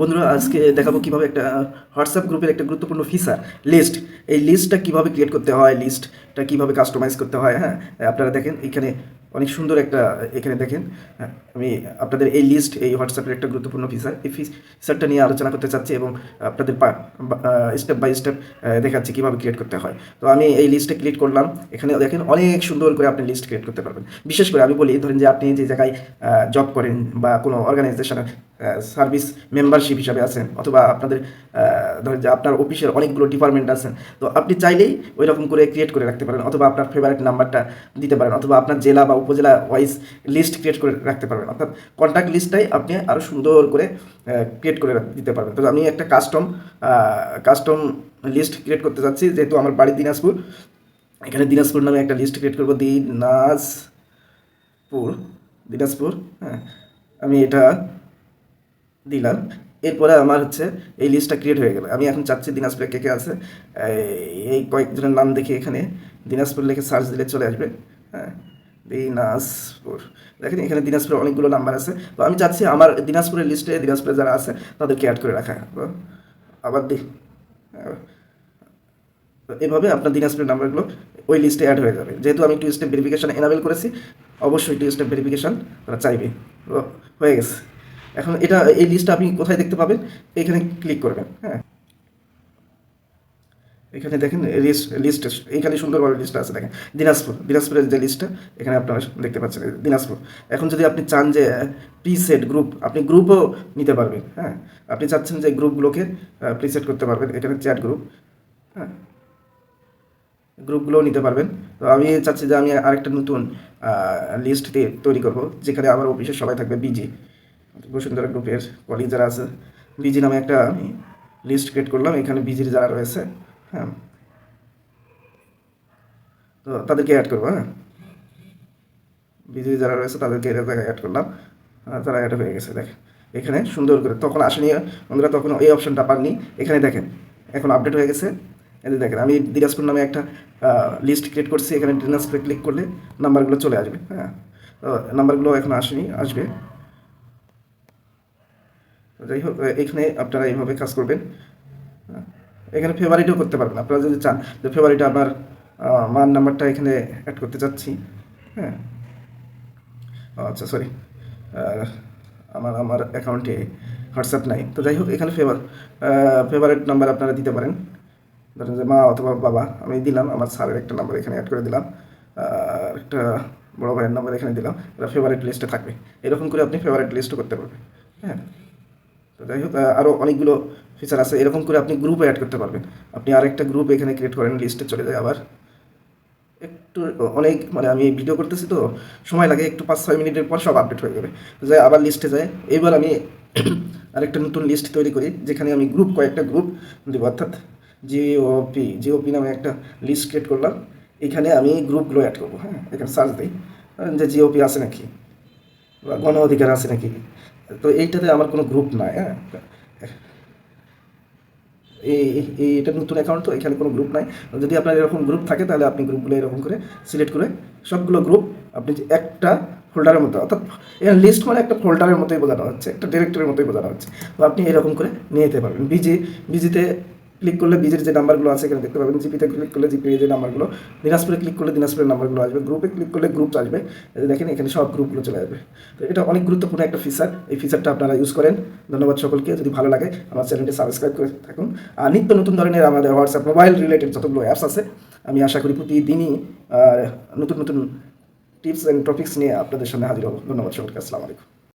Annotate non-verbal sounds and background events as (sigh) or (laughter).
বন্ধুরা, আজকে দেখাবো কীভাবে একটা হোয়াটসঅ্যাপ গ্রুপের একটা গুরুত্বপূর্ণ ফিচার লিস্ট এই লিস্টটা কীভাবে ক্রিয়েট করতে হয়? লিস্টটা কীভাবে কাস্টমাইজ করতে হয়? হ্যাঁ আপনারা দেখেন, এখানে অনেক সুন্দর একটা এখানে দেখেন হ্যাঁ, আমি আপনাদের এই লিস্ট এই হোয়াটসঅ্যাপের একটা গুরুত্বপূর্ণ ফিচার এই ফিচারটা নিয়ে আলোচনা করতে চাচ্ছি এবং আপনাদের স্টেপ বাই স্টেপ দেখাচ্ছি কীভাবে ক্রিয়েট করতে হয়। তো আমি এই লিস্টে ক্রিয়েট করলাম এখানে দেখেন অনেক সুন্দর করে আপনি লিস্ট ক্রিয়েট করতে পারবেন। বিশেষ করে আমি বলি ধরেন যে আপনি যে জায়গায় জব করেন বা কোনো অর্গানাইজেশনে সার্ভিস মেম্বারশিপ হিসাবে আছেন অথবা আপনাদের ধরেন যে আপনার অফিসের অনেকগুলো ডিপার্টমেন্ট আছেন তো আপনি চাইলেই ওই রকম করে ক্রিয়েট করে রাখতে পারেন অথবা আপনার ফেভারিট নাম্বারটা দিতে পারেন অথবা আপনার জেলা বা উপজেলা ওয়াইজ লিস্ট ক্রিয়েট করে রাখতে পারবেন। অর্থাৎ কন্ট্যাক্ট লিস্টটাই আপনি আরও সুন্দর করে ক্রিয়েট করে দিতে পারবেন। তো আমি একটা কাস্টম কাস্টম লিস্ট ক্রিয়েট করতে চাচ্ছি যেহেতু আমার বাড়ি দিনাজপুর, এখানে দিনাজপুর নামে একটা লিস্ট ক্রিয়েট করব। দিনাজপুর দিনাজপুর হ্যাঁ আমি এটা দিলাম। এরপরে আমার হচ্ছে এই লিস্টটা ক্রিয়েট হয়ে গেল। আমি এখন চাচ্ছি দিনাজপুরে কে কে আছে। এই কয়েকজনের নাম দেখে এখানে। দিনাজপুর লিখে সার্চ দিলে চলে আসবে। হ্যাঁ দিনাজপুর। দেখেন এখানে দিনাজপুরের অনেকগুলো নাম্বার আছে। তো আমি চাচ্ছি আমার দিনাজপুরের লিস্টে দিনাজপুরে যারা আছে, তাদেরকে অ্যাড করে রাখা। আবার দি। এভাবে আপনার দিনাজপুরের নাম্বারগুলো ওই লিস্টে অ্যাড হয়ে যাবে। যেহেতু আমি টু স্টেপ ভেরিফিকেশান এনাবেল করেছি, অবশ্যই টু স্টেপ ভেরিফিকেশান তারা চাইবে। হয়ে গেছে। এখন এটা, এই লিস্টটা আপনি কোথায় দেখতে পাবেন, এখানে ক্লিক করবেন হ্যাঁ। এখানে দেখেন লিস্ট লিস্ট এইখানে সুন্দরভাবে লিস্টটা আছে, দেখেন। দিনাজপুর, দিনাজপুরের যে লিস্টটা এখানে আপনারা দেখতে পাচ্ছেন দিনাজপুর। এখন যদি আপনি চান যে প্রিসেট গ্রুপ আপনি গ্রুপও নিতে পারবেন হ্যাঁ? আপনি চাচ্ছেন যে গ্রুপগুলোকে প্রিসেট করতে পারবেন, এখানে চ্যাট গ্রুপ হ্যাঁ? গ্রুপগুলোও নিতে পারবেন। তো আমি চাচ্ছি যে আমি আরেকটা নতুন লিস্ট তৈরি করব, যেখানে আমার অফিসের সবাই থাকবে বিজি বসুন্ধরা গ্রুপের কলিগ যারা আছে বিজি নামে একটা আমি লিস্ট ক্রিয়েট করলাম, এখানে বিজির যারা রয়েছে হ্যাঁ। তো তাদেরকে অ্যাড করব হ্যাঁ? বিজি যারা রয়েছে, তাদেরকে অ্যাড করলাম। তারা অ্যাড হয়ে গেছে দেখ এখানে সুন্দর করে তখন আসেনি, বন্ধুরা, তখন এই অপশনটা পাননি। এখানে দেখেন, এখন আপডেট হয়ে গেছে। এদের দেখেন, আমি দিনাজপুর নামে একটা লিস্ট ক্রিয়েট করছি। এখানে দিনাজপুরে ক্লিক করলে নাম্বারগুলো চলে আসবে হ্যাঁ? নাম্বারগুলো এখন আসেনি, আসবে। যাই হোক এখানে আপনারা এইভাবে কাজ করবেন। এখানে ফেভারিটও করতে পারবেন। আপনারা যদি চান যে ফেভারিট আমার মার নাম্বারটা এখানে অ্যাড করতে চাচ্ছি। হ্যাঁ। আচ্ছা সরি আমার আমার অ্যাকাউন্টে হোয়াটসঅ্যাপ নাই। তো যাই হোক, এখানে ফেভার ফেভারিট নাম্বার আপনারা দিতে পারেন। ধরেন যে মা অথবা বাবা, আমি দিলাম, আমার স্যারের একটা নাম্বার এখানে অ্যাড করে দিলাম। আর একটা বড় ভাইয়ের নাম্বার এখানে দিলাম। এটা ফেভারিট লিস্টে থাকবে। এরকম করে আপনি ফেভারিট লিস্টও করতে পারবেন। হ্যাঁ। তো যাই হোক আরও অনেকগুলো ফিচার আছে, এরকম করে আপনি গ্রুপে অ্যাড করতে পারবেন। আপনি আরেকটা গ্রুপ এখানে ক্রিয়েট করেন লিস্টে চলে যায় আবার। একটু, অনেক মানে আমি ভিডিও করতেছি তো, সময় লাগে, একটু পাঁচ, ছয় মিনিটের পর সব আপডেট হয়ে যাবে। যাই, আবার লিস্টে যায়। এবার আমি (coughs) আরেকটা নতুন লিস্ট তৈরি করি, যেখানে আমি গ্রুপ কয়েকটা গ্রুপ দেবো। অর্থাৎ জিওপি জিওপি নামে একটা লিস্ট ক্রিয়েট করলাম। এখানে আমি গ্রুপগুলো অ্যাড করব হ্যাঁ এখানে সার্চ দিই। যে জিওপি আছে নাকি? বা গণ অধিকার আছে নাকি? তো এইটাতে আমার কোনো গ্রুপ নাই হ্যাঁ। এটা নতুন অ্যাকাউন্ট তো, এখানে কোনো গ্রুপ নাই। যদি আপনার এরকম গ্রুপ থাকে, তাহলে আপনি গ্রুপগুলো এরকম করে সিলেক্ট করে সবগুলো গ্রুপ আপনি একটা ফোল্ডারের মতো, অর্থাৎ লিস্ট মানে একটা ফোল্ডারের মতোই বোঝানো হচ্ছে, একটা ডিরেক্টরের মতোই বোঝানো হচ্ছে। তো আপনি এরকম করে নিয়ে যেতে পারবেন। বিজি বিজিতে ক্লিক করলে বিজির যে নাম্বারগুলো আছে এখানে দেখতে পাবেন জিপিতে ক্লিক করলে জিপি যে নাম্বারগুলো দিনাজপুরে ক্লিক করলে দিনাজপুরের নাম্বারগুলো আসবে গ্রুপে ক্লিক করলে গ্রুপ আসবে। দেখেন এখানে সব গ্রুপগুলো চলে আসবে তো এটা অনেক গুরুত্বপূর্ণ একটা ফিচার এই ফিচারটা আপনারা ইউজ করেন। ধন্যবাদ সকলকে, যদি ভালো লাগে, আমার চ্যানেলটি সাবস্ক্রাইব করে থাকুন। আর নিত্য নতুন ধরনের আমাদের হোয়াটসঅ্যাপ মোবাইল রিলেটেড যতগুলো অ্যাপস আছে, আমি আশা করি প্রতিদিনই নতুন নতুন টিপস অ্যান্ড টপিক্স নিয়ে আপনাদের সামনে হাজির হব। ধন্যবাদ সকলকে, আসসালামু আলাইকুম।